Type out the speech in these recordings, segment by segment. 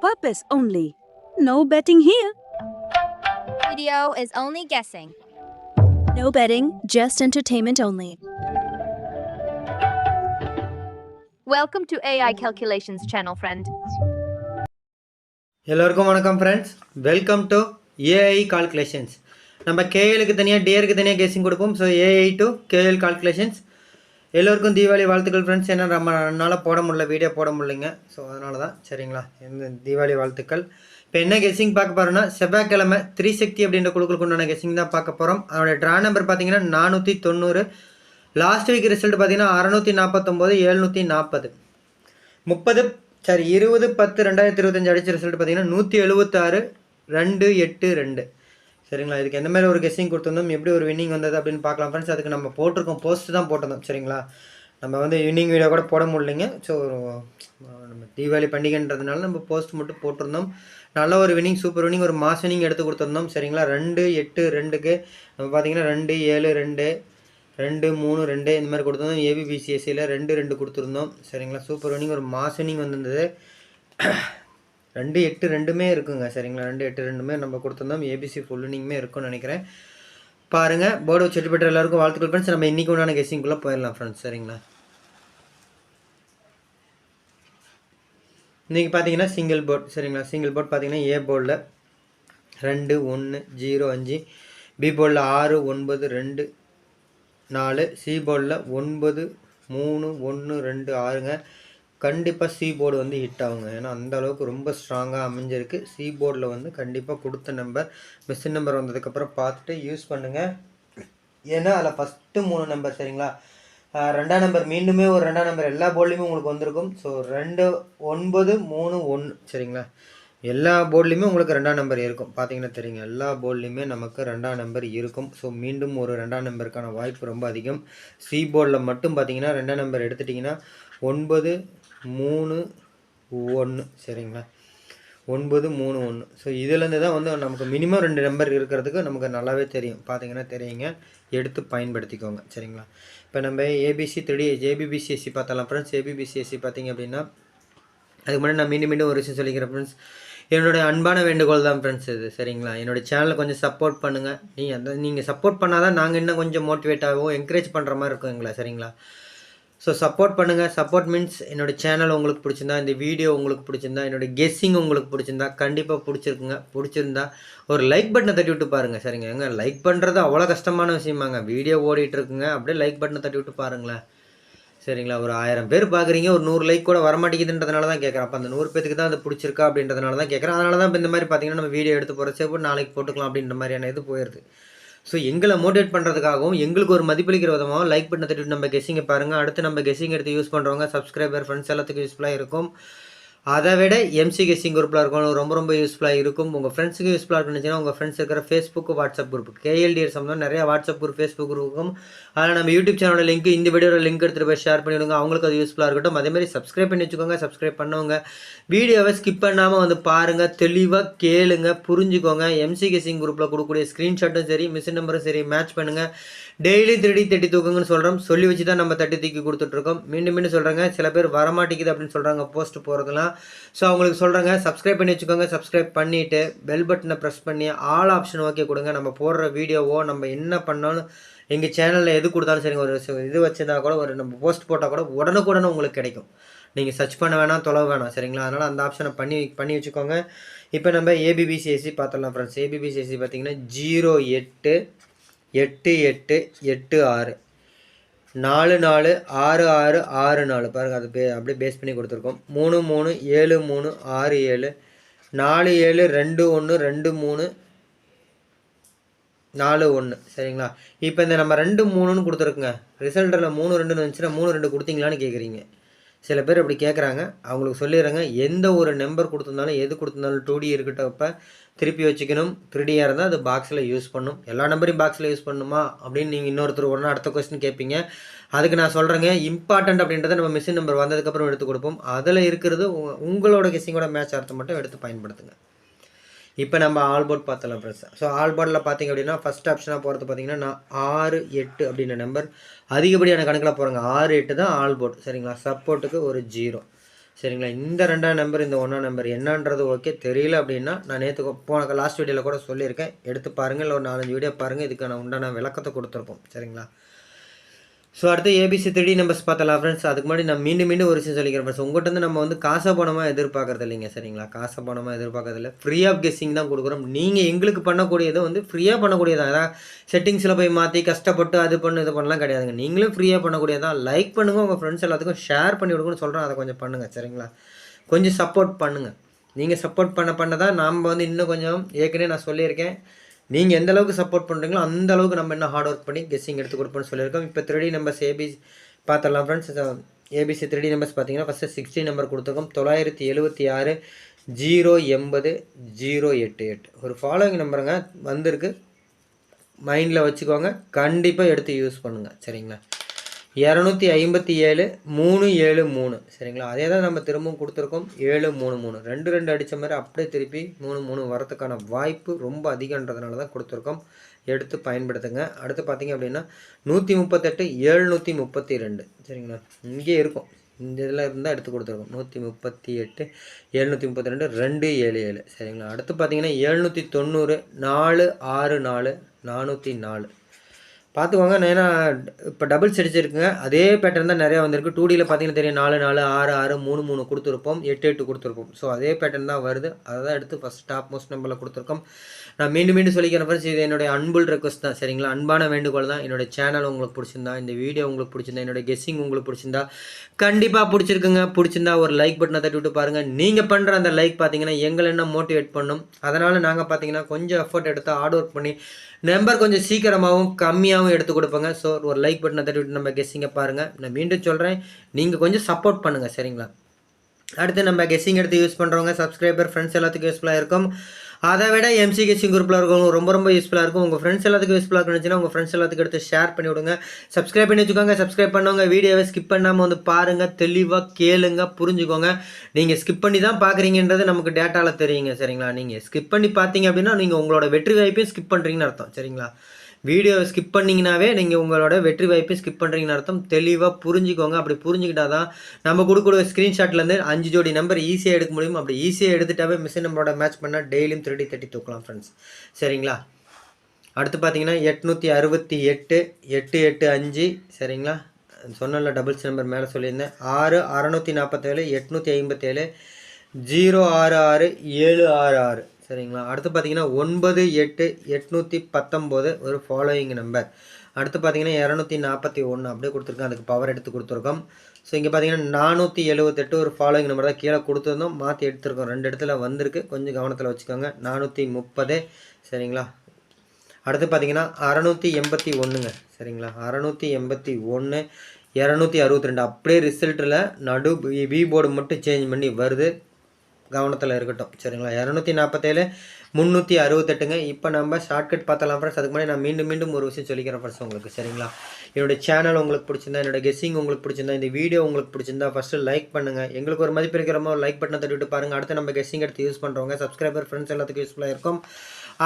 Purpose only. No betting here. Video is only guessing. No betting, just entertainment only. Welcome to AI Calculations channel, friend. எல்லோருக்கும் வணக்கம் friends welcome to AI calculations நம்ம கேஎலுக்கு தனியாக டிஆருக்கு தனியாக guessing கொடுப்போம் so AI to KL calculations எல்லோருக்கும் தீபாவளி வாழ்த்துக்கள் friends ஏன்னா நம்ம என்னால் போட முடியல வீடியோ போட முடியலைங்க. ஸோ அதனால தான் சரிங்களா? இந்த தீபாவளி வாழ்த்துக்கள். இப்போ என்ன கெஸிங் பார்க்க போகிறோன்னா செவ்வாய்க்கிழமை த்ரீ சக்தி அப்படின்ற குழுக்களுக்கு உண்டான கெஸிங் தான் பார்க்க போகிறோம் அதோட ட்ரா நம்பர் பார்த்தீங்கன்னா நானூற்றி தொண்ணூறு. லாஸ்ட் வீக் ரிசல்ட் பார்த்தீங்கன்னா அறநூற்றி நாற்பத்தொம்போது எழுநூற்றி நாற்பது. முப்பது சாரி இருபது பத்து ரெண்டாயிரத்தி இருபத்தஞ்சு அடிச்ச ரிசல்ட் பார்த்தீங்கன்னா நூற்றி எழுபத்தாறு ரெண்டு எட்டு ரெண்டு. சரிங்களா? இதுக்கு எந்த மாதிரி ஒரு கெஸ்ஸிங் கொடுத்துருந்தோம்? எப்படி ஒரு வின்னிங் வந்தது அப்படின்னு பார்க்கலாம் ஃப்ரெண்ட்ஸ் அதுக்கு நம்ம போட்டிருக்கோம். போஸ்ட் தான் போட்டிருந்தோம். சரிங்களா? நம்ம வந்து வின்னிங் வீடியோ கூட போட முடியலைங்க. ஸோ நம்ம தீபாவளி பண்டிகைன்றதுனால நம்ம போஸ்ட் மட்டும் போட்டிருந்தோம். நல்ல ஒரு வின்னிங் சூப்பர் வின்னிங் ஒரு மாஸ் வினிங் எடுத்து கொடுத்துருந்தோம். சரிங்களா? ரெண்டு எட்டு ரெண்டுக்கு நம்ம பார்த்தீங்கன்னா ரெண்டு ஏழு ரெண்டு ரெண்டு மூணு ரெண்டு இந்த மாதிரி கொடுத்துருந்தோம். ஏபிபிசிஎஸ்சியில் ரெண்டு ரெண்டு கொடுத்துருந்தோம். சரிங்களா? சூப்பர் வினிங் ஒரு மாஸ் வினிங் வந்திருந்தது. ரெண்டு எட்டு ரெண்டுமே இருக்குங்க சரிங்களா? ரெண்டு எட்டு ரெண்டுமே நம்ம கொடுத்துருந்தோம். ஏபிசி ஃபுல் இருக்கும்னு நினைக்கிறேன். பாருங்கள் போர்டு வச்சு பெற்ற எல்லாருக்கும் வாழ்த்துக்கள் ஃப்ரெண்ட்ஸ் நம்ம இன்றைக்கி உண்டான கெஸ்ஸிங்குள்ளே போயிடலாம் ஃப்ரெண்ட்ஸ் சரிங்களா? இன்றைக்கி பார்த்தீங்கன்னா சிங்கிள் போர்ட் சரிங்களா? சிங்கிள் போர்ட் பார்த்தீங்கன்னா ஏ போர்டில் ரெண்டு ஒன்று ஜீரோ அஞ்சு பி போர்டில் ஆறு ஒன்பது ரெண்டு நாலு சி போர்டில் ஒன்பது மூணு ஒன்று ரெண்டு ஆறுங்க. கண்டிப்பாக சி போர்டு வந்து ஹிட் ஆகுங்க. ஏன்னா அந்த அளவுக்கு ரொம்ப ஸ்ட்ராங்காக அமைஞ்சிருக்கு. சி போர்டில் வந்து கண்டிப்பாக கொடுத்த நம்பர் மிஷின் நம்பர் வந்ததுக்கப்புறம் பார்த்துட்டு யூஸ் பண்ணுங்கள் ஏன்னா அதில் ஃபஸ்ட்டு மூணு நம்பர் சரிங்களா? ரெண்டாம் நம்பர் மீண்டுமே ஒரு ரெண்டாம் நம்பர் எல்லா போர்ட்லேயுமே உங்களுக்கு வந்திருக்கும். ஸோ ரெண்டு ஒன்பது மூணு ஒன்று சரிங்களா? எல்லா போர்ட்லேயுமே உங்களுக்கு ரெண்டாம் நம்பர் இருக்கும். பார்த்தீங்கன்னா தெரியுங்க எல்லா போர்ட்லேயுமே நமக்கு ரெண்டாம் நம்பர் இருக்கும். ஸோ மீண்டும் ஒரு ரெண்டாம் நம்பருக்கான வாய்ப்பு ரொம்ப அதிகம். சி போர்டில் மட்டும் பார்த்தீங்கன்னா ரெண்டாம் நம்பர் எடுத்துட்டிங்கன்னா ஒன்பது மூணு ஒன்று சரிங்களா? ஒன்பது மூணு ஒன்று ஸோ இதுலேருந்து தான் வந்து நமக்கு மினிமம் ரெண்டு நம்பர் இருக்கிறதுக்கு நமக்கு நல்லாவே தெரியும். பார்த்தீங்கன்னா தெரியுங்க. எடுத்து பயன்படுத்திக்கோங்க. சரிங்களா? இப்போ நம்ம ஏபிசி த்ரீ ஏபிபிசிஎஸ்சி பார்த்தலாம் ஃப்ரெண்ட்ஸ் ஏபிபிசிஎஸ்சி பார்த்தீங்க அப்படின்னா அதுக்கு முன்னாடி நான் மீண்டும் மீண்டும் ஒரு விஷயம் சொல்லிக்கிறேன் ஃப்ரெண்ட்ஸ் என்னுடைய அன்பான வேண்டுகோள் தான் ஃப்ரெண்ட்ஸ் இது. சரிங்களா? என்னோடய சேனலை கொஞ்சம் சப்போர்ட் பண்ணுங்கள் நீங்கள் அந்த நீங்கள் சப்போர்ட் பண்ணால் தான் நாங்கள் இன்னும் கொஞ்சம் மோட்டிவேட் ஆகும் என்கரேஜ் பண்ணுற மாதிரி இருக்கும் எங்களை சரிங்களா? ஸோ சப்போர்ட் பண்ணுங்கள் சப்போர்ட் மீன்ஸ் என்னோடய சேனல் உங்களுக்கு பிடிச்சிருந்தா இந்த வீடியோ உங்களுக்கு பிடிச்சிருந்தா என்னோடய கெஸ்ஸிங் உங்களுக்கு பிடிச்சிருந்தா கண்டிப்பாக பிடிச்சிருக்குங்க. பிடிச்சிருந்தா ஒரு லைக் பட்டனை தட்டி விட்டு பாருங்கள் சரிங்க? ஏங்க லைக் பண்ணுறது அவ்வளோ கஷ்டமான விஷயமாங்க. வீடியோ ஓடிட்டுருக்குங்க அப்படியே லைக் பட்டனை தட்டி விட்டு பாருங்களேன். சரிங்களா? ஒரு ஆயிரம் பேர் பார்க்குறீங்க ஒரு நூறு லைக் கூட வரமாட்டேங்குதுன்றதுனால தான் கேட்குறேன் அப்போ அந்த நூறு பேத்துக்கு தான் அது பிடிச்சிருக்கா அப்படின்றதுனால தான் கேட்குறேன் அதனால தான் இப்போ இந்த மாதிரி பார்த்தீங்கன்னா நம்ம வீடியோ எடுத்து போகிறச்சே நாளைக்கு போட்டுக்கலாம் அப்படின்ற மாதிரியான இது போயிடுது ஸோ எங்களை மோட்டிவேட் பண்ணுறதுக்காகவும் எங்களுக்கு ஒரு மதிப்பளிக்கிற விதமாகவும் லைக் பண்ண தட்டிட்டு நம்ம கெஸ்ஸிங்கை பாருங்கள் அடுத்து நம்ம கெஸ்ஸிங் எடுத்து யூஸ் பண்ணுறவங்க சப்ஸ்கிரைபர் ஃப்ரெண்ட்ஸ் எல்லாத்துக்கும் யூஸ்ஃபுல்லாக இருக்கும். அதை விட எம்சி கெஸ்ஸிங் குரூப்பில் இருக்கணும் ரொம்ப ரொம்ப யூஸ்ஃபுல்லாக இருக்கும். உங்கள் ஃப்ரெண்ட்ஸுக்கு யூஸ்ஃபுல்லாக இருக்குன்னு உங்கள் ஃப்ரெண்ட்ஸ் இருக்கிற ஃபேஸ்புக் வாட்ஸ்அப் குரூப் கேஎல்டிஆர் சம்மந்தம் நிறைய வாட்ஸ்அப் குரூப் ஃபேஸ்புக் குரூப் இருக்கும். அதில் நம்ம யூடியூப் சேனலோட லிங்க் இந்த வீடியோட லிங்க் எடுத்துகிட்டு போய் ஷேர் பண்ணிவிடுங்க அவங்களுக்கு அது யூஸ்ஃபுல்லாக இருக்கட்டும். அதேமாதிரி சப்ஸ்கிரைப் பண்ணி வச்சுக்கோங்க. சப்ஸ்கிரைப் பண்ணவங்க வீடியோவை ஸ்கிப் பண்ணாமல் வந்து பாருங்கள் தெளிவாக கேளுங்க. புரிஞ்சுக்கோங்க. எம்சி கெஸ்ஸிங் குரூப்பில் கொடுக்கக்கூடிய ஸ்க்ரீன்ஷாட்டும் சரி மிஷின் நம்பரும் சரி மேட்ச் பண்ணுங்கள் டெய்லி திருடி தட்டி தூக்குங்கன்னு சொல்கிறோம் சொல்லி வச்சு தான் நம்ம தட்டி தூக்கி கொடுத்துட்ருக்கோம் மீண்டும் மீண்டும் சொல்கிறாங்க சில பேர் வரமாட்டேங்குது அப்படின்னு சொல்கிறாங்க போஸ்ட் போகிறதுலாம் ஸோ அவங்களுக்கு சொல்கிறாங்க சப்ஸ்கிரைப் பண்ணி வச்சுக்கோங்க. சப்ஸ்கிரைப் பண்ணிவிட்டு பெல் பட்டனை ப்ரெஸ் பண்ணி ஆல் ஆப்ஷன் ஓகே கொடுங்க. நம்ம போடுற வீடியோவோ நம்ம என்ன பண்ணாலும் எங்கள் சேனலில் எது கொடுத்தாலும் சரிங்க. ஒரு இது வச்சுருந்தா கூட ஒரு நம்ம போஸ்ட் போட்டால் கூட உடனுக்குடனே உங்களுக்கு கிடைக்கும். நீங்கள் சர்ச் பண்ண வேணாம் தொலைவு வேணாம். சரிங்களா? அதனால் அந்த ஆப்ஷனை பண்ணி பண்ணி வச்சுக்கோங்க. இப்போ நம்ம ஏபிபிசிஎஸ்சி பார்த்துடலாம் ஃப்ரெண்ட்ஸ் ஏபிபிசிஎஸ்சி பார்த்தீங்கன்னா ஜீரோ எட்டு எட்டு எட்டு எட்டு ஆறு. நாலு நாலு ஆறு ஆறு ஆறு நாலு. பாருங்கள் அது பே அப்படியே பேஸ் பண்ணி கொடுத்துருக்கோம். மூணு மூணு ஏழு மூணு ஆறு ஏழு. நாலு ஏழு ரெண்டு ஒன்று ரெண்டு மூணு நாலு ஒன்று சரிங்களா? இப்போ இந்த நம்ம ரெண்டு மூணுன்னு கொடுத்துருக்குங்க. ரிசல்ட்டில் மூணு ரெண்டுன்னு வந்துச்சுன்னா மூணு ரெண்டு கொடுத்தீங்களான்னு கேட்குறீங்க சில பேர் இப்படி கேட்குறாங்க அவங்களுக்கு சொல்லிடுறேங்க. எந்த ஒரு நம்பர் கொடுத்துருந்தாலும் எது கொடுத்துருந்தாலும் டூ டி இருக்கட்டப்ப திருப்பி வச்சுக்கணும். த்ரீடியாக இருந்தால் அது பாக்ஸில் யூஸ் பண்ணும். எல்லா நம்பரையும் பாக்ஸில் யூஸ் பண்ணணுமா அப்படின்னு நீங்கள் இன்னொருத்தர் ஒன்றா அடுத்த கொஸ்டின் கேட்பீங்க. அதுக்கு நான் சொல்கிறேங்க இம்பார்ட்டன்ட் அப்படின்றத நம்ம மிஷின் நம்பர் வந்ததுக்கப்புறம் எடுத்து கொடுப்போம். அதில் இருக்கிறது உங்களோட கெஸிங்கோட மேட்ச் அர்த்தம் மட்டும் எடுத்து பயன்படுத்துங்க. இப்போ நம்ம ஆல்போர்ட் பார்த்தலாம் ஃப்ரெண்ட்ஸ் ஸோ ஆல்போர்டில் பார்த்தீங்க அப்படின்னா ஃபஸ்ட் ஆப்ஷனாக போகிறது பார்த்தீங்கன்னா நான் ஆறு எட்டு அப்படின்ற நம்பர் அதிகப்படியான கணக்கில் போகிறாங்க ஆறு எட்டு தான் ஆல்போர்ட் சரிங்களா? சப்போர்ட்டுக்கு ஒரு ஜீரோ சரிங்களா? இந்த ரெண்டாம் நம்பர் இந்த ஒன்றாம் நம்பர் என்னன்றது ஓகே தெரியல அப்படின்னா நான் நேற்று போன லாஸ்ட் வீடியோவில் கூட சொல்லியிருக்கேன். எடுத்து பாருங்கள் இல்லை ஒரு நாலஞ்சு வீடியோ பாருங்கள் இதுக்கான உண்டான விளக்கத்தை கொடுத்துருப்போம். சரிங்களா? ஸோ அடுத்து ஏபிசி த்ரீ நம்பர்ஸ் பார்த்தலாம் ஃப்ரெண்ட்ஸ் அதுக்கு முன்னாடி நான் மீண்டும் மீண்டும் ஒரு விஷயம் சொல்லிக்கிறேன் ஃப்ரெண்ட்ஸ் உங்கள்கிட்ட வந்து நம்ம வந்து காசை பணமாக எதிர்பார்க்கறது இல்லைங்க சரிங்களா? காசை பணமாக எதிர்பார்க்கறது இல்லை. ஃப்ரீ ஆஃப் கெஸ்ஸிங் தான் கொடுக்குறோம். நீங்கள் எங்களுக்கு பண்ணக்கூடியது வந்து ஃப்ரீயாக பண்ணக்கூடியதான் அதாவது செட்டிங்ஸில் போய் மாற்றி கஷ்டப்பட்டு அது பண்ணு இது பண்ணலாம் கிடையாதுங்க. நீங்களும் ஃப்ரீயாக பண்ணக்கூடியதான் லைக் பண்ணுங்கள் உங்கள் ஃப்ரெண்ட்ஸ் எல்லாத்துக்கும் ஷேர் பண்ணி கொடுக்குன்னு சொல்கிறேன் அதை கொஞ்சம் பண்ணுங்கள் சரிங்களா? கொஞ்சம் சப்போர்ட் பண்ணுங்கள் நீங்கள் சப்போர்ட் பண்ண பண்ண தான் நாம் வந்து இன்னும் கொஞ்சம் ஏற்கனவே நான் சொல்லியிருக்கேன். நீங்கள் எந்த அளவுக்கு சப்போர்ட் பண்ணுறீங்களோ அந்த அளவுக்கு நம்ம என்ன ஹார்ட் ஒர்க் பண்ணி கெஸ்ஸிங் எடுத்து கொடுப்போம்னு சொல்லியிருக்கோம். இப்போ த்ரீ நம்பர்ஸ் ஏபிசி பார்த்துடலாம் ஃப்ரெண்ட்ஸ் ஏபிசி த்ரீ நம்பர்ஸ் பார்த்தீங்கன்னா ஃபஸ்ட்டு சிக்ஸ்டி நம்பர் கொடுத்துருக்கோம். தொள்ளாயிரத்தி எழுபத்தி ஆறு ஜீரோ எண்பது ஜீரோ எட்டு எட்டு. ஒரு ஃபாலோவிங் நம்பருங்க வந்திருக்கு. மைண்டில் வச்சுக்கோங்க. கண்டிப்பாக எடுத்து யூஸ் பண்ணுங்கள் சரிங்களா? இரநூத்தி ஐம்பத்தி ஏழு மூணு ஏழு மூணு. சரிங்களா? அதே தான் நம்ம திரும்பவும் கொடுத்துருக்கோம். ஏழு மூணு மூணு. ரெண்டு ரெண்டு அடித்த மாதிரி அப்படியே திருப்பி மூணு மூணு வரத்துக்கான வாய்ப்பு ரொம்ப அதிகன்றதுனால தான் கொடுத்துருக்கோம். எடுத்து பயன்படுத்துங்க. அடுத்து பார்த்தீங்க அப்படின்னா நூற்றி முப்பத்தெட்டு ஏழ்நூற்றி முப்பத்தி ரெண்டு. சரிங்களா? இங்கே இருக்கும். இந்த இதில் இருந்தால் எடுத்து கொடுத்துருக்கோம். நூற்றி முப்பத்தி எட்டு எழுநூற்றி முப்பத்தி ரெண்டு ரெண்டு ஏழு ஏழு. சரிங்களா? அடுத்து பார்த்தீங்கன்னா எழுநூற்றி தொண்ணூறு நாலு ஆறு நாலு நானூற்றி நாலு. பார்த்துக்கோங்க ஏன்னா இப்போ டபுள்ஸ் அடிச்சிருக்குங்க. அதே பேட்டர்ன் தான் நிறையா வந்திருக்கு. டூ டியில் பார்த்தீங்கன்னா தெரியும் நாலு நாலு ஆறு ஆறு மூணு மூணு கொடுத்துருப்போம். எட்டு எட்டு கொடுத்துருப்போம். ஸோ அதே பேட்டர்ன் தான் வருது. அதை தான் எடுத்து ஃபஸ்ட் டாப் மோஸ்ட் நம்பரில் கொடுத்துருக்கோம். நான் மீண்டும் மீண்டும் சொல்லிக்கிறேன் ஃப்ரெண்ட்ஸ் இது என்னுடைய அன்புல் ரெக்வஸ்ட் தான். சரிங்களா? அன்பான வேண்டுகோள் தான். என்னோட சேனல் உங்களுக்கு பிடிச்சிருந்தா இந்த வீடியோ உங்களுக்கு பிடிச்சிருந்தா என்னோட கெஸ்ஸிங் உங்களுக்கு பிடிச்சிருந்தா கண்டிப்பாக பிடிச்சிருக்குங்க. பிடிச்சிருந்தா ஒரு லைக் பட்டனை தட்டி விட்டு பாருங்கள் நீங்கள் பண்ணுற அந்த லைக் பார்த்தீங்கன்னா எங்களை என்ன மோட்டிவேட் பண்ணும்? அதனால் நாங்கள் பார்த்தீங்கன்னா கொஞ்சம் எஃபர்ட் எடுத்து ஹார்ட் ஒர்க் பண்ணி நம்பர் கொஞ்சம் சீக்கிரமாகவும் கம்மியாகவும் எடுத்து கொடுப்பேங்க. ஸோ ஒரு லைக் பட்டனை தட்டி விட்டு நம்ம கெஸ்ஸிங்கை பாருங்கள் நான் மீண்டும் சொல்கிறேன் நீங்கள் கொஞ்சம் சப்போர்ட் பண்ணுங்கள் சரிங்களா? அடுத்து நம்ம கெஸ்ஸிங் எடுத்து யூஸ் பண்ணுறவங்க சப்ஸ்கிரைபர் ஃப்ரெண்ட்ஸ் எல்லாத்துக்கும் யூஸ்ஃபுல்லாக இருக்கும். அதை விட எம்சி கெஸ்ஸிங் குரூப்பில் இருக்கவங்க ரொம்ப ரொம்ப யூஸ்ஃபுல்லாக இருக்கும். உங்கள் ஃப்ரெண்ட்ஸ் எல்லாத்துக்கும் யூஸ்ஃபுல்லாக இருந்துச்சுன்னா உங்கள் ஃப்ரெண்ட்ஸ் எல்லாத்துக்கும் எடுத்து ஷேர் பண்ணி விடுங்க. சப்ஸ்கிரைப் பண்ணி வச்சுக்கோங்க. சப்ஸ்கிரைப் பண்ணவங்க வீடியோவை ஸ்கிப் பண்ணாமல் வந்து பாருங்கள் தெளிவாக கேளுங்க. புரிஞ்சுக்கோங்க. நீங்கள் ஸ்கிப் பண்ணி தான் பார்க்குறீங்கன்றது நமக்கு டேட்டாவில் தெரியுங்க. சரிங்களா? நீங்கள் ஸ்கிப் பண்ணி பார்த்தீங்க அப்படின்னா நீங்கள் உங்களோட வெற்றி வாய்ப்பையும் ஸ்கிப் பண்ணுறீங்கன்னு அர்த்தம். சரிங்களா? வீடியோவை ஸ்கிப் பண்ணிங்கனாவே நீங்கள் உங்களோட வெற்றி வாய்ப்பை ஸ்கிப் பண்ணுறீங்கன்னு அர்த்தம். தெளிவாக புரிஞ்சுக்கோங்க. அப்படி புரிஞ்சுக்கிட்டா தான் நம்ம கொடுக்கக்கூடிய ஸ்க்ரீன்ஷாட்லேருந்து அஞ்சு ஜோடி நம்பர் ஈஸியாக எடுக்க முடியும். அப்படி ஈஸியாக எடுத்துட்டாவே மிஷின் நம்பரோட மேட்ச் பண்ணால் டெய்லியும் திருடி தட்டி தூக்கலாம் ஃப்ரெண்ட்ஸ் சரிங்களா? அடுத்து பார்த்தீங்கன்னா எட்நூற்றி அறுபத்தி எட்டு எட்டு எட்டு அஞ்சு சரிங்களா? சொன்னல டபுள்ஸ் நம்பர் மேலே சொல்லியிருந்தேன். ஆறு அறநூற்றி நாற்பத்தேழு எட்நூற்றி ஐம்பத்தேழு ஜீரோ ஆறு ஆறு ஏழு ஆறு ஆறு சரிங்களா? அடுத்து பார்த்தீங்கன்னா ஒன்பது எட்டு எட்நூற்றி பத்தொம்போது ஒரு ஃபாலோயிங் நம்பர் அடுத்து பார்த்தீங்கன்னா இரநூத்தி நாற்பத்தி ஒன்று அப்படியே கொடுத்துருக்கோம் அதுக்கு பவர் எடுத்து கொடுத்துருக்கோம். ஸோ இங்கே பார்த்தீங்கன்னா நானூற்றி எழுபத்தெட்டு ஒரு ஃபாலோயிங் நம்பர் தான் கீழே கொடுத்துருந்தோம். மாற்றி எடுத்துருக்கோம். ரெண்டு இடத்துல வந்திருக்கு. கொஞ்சம் கவனத்தில் வச்சுக்கோங்க. நானூற்றி முப்பது. சரிங்களா? அடுத்து பார்த்தீங்கன்னா அறநூற்றி எண்பத்தி ஒன்றுங்க சரிங்களா? அறநூற்றி எண்பத்தி ஒன்று இரநூத்தி அறுபத்தி ரெண்டு. அப்படியே ரிசல்ட்டில் நடு பி போர்டு மட்டும் சேஞ்ச் பண்ணி வருது. கவனத்தில் இருக்கட்டும். சரிங்களா? இரநூத்தி நாற்பத்தேழு முந்நூற்றி அறுபத்தெட்டுங்க. இப்போ நம்ம ஷார்ட்கட் பார்த்தலாம் ஃப்ரெண்ட்ஸ் அதுக்கு முன்னாடி நான் மீண்டும் மீண்டும் ஒரு விஷயம் சொல்லிக்கிறேன் ஃப்ரெண்ட்ஸ் உங்களுக்கு. சரிங்களா? என்னோட சேனல் உங்களுக்கு பிடிச்சிருந்தா என்னோட கெஸ்ஸிங் உங்களுக்கு பிடிச்சிருந்தா இந்த வீடியோ உங்களுக்கு பிடிச்சிருந்தா ஃபஸ்ட்டு லைக் பண்ணுங்கள் எங்களுக்கு ஒரு மதிப்பு இருக்கிறமோ லைக் பட்டனை தட்டிவிட்டு பாருங்கள் அடுத்து நம்ம கெஸ்ஸிங் எடுத்து யூஸ் பண்ணுறவங்க சப்ஸ்கிரைபர் ஃப்ரெண்ட்ஸ் எல்லாத்துக்கும் யூஸ்ஃபுல்லாக இருக்கும்.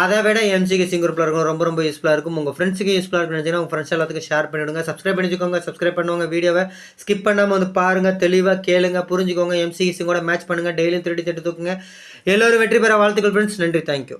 அதை விட எம்சி கெஸ்ஸிங் குரூப்பில் இருக்கும் ரொம்ப ரொம்ப யூஸ்ஃபுல்லாக இருக்கும். உங்கள் ஃப்ரெண்ட்ஸுக்கு யூஸ்ஃபுல்லாக இருக்குன்னு உங்கள் ஃப்ரெண்ட்ஸ் எல்லாத்துக்கும் ஷேர் பண்ணிவிடுங்க சப்ஸ்கிரைப் பண்ணிக்கோங்க சப்ஸ்கிரைப் பண்ணுவாங்க வீடியோவை ஸ்கிப் பண்ணாமல் வந்து பாருங்கள் தெளிவாக கேளுங்க புரிஞ்சுக்கோங்க. எம்சி கெஸ்ஸிங்கோட மேட்ச் பண்ணுங்கள் டெய்லியும் திருடி தட்டு தூக்குங்க. எல்லோரும் வெற்றி பெற வாழ்த்துக்கள் ஃப்ரெண்ட்ஸ் நன்றி. தேங்க்யூ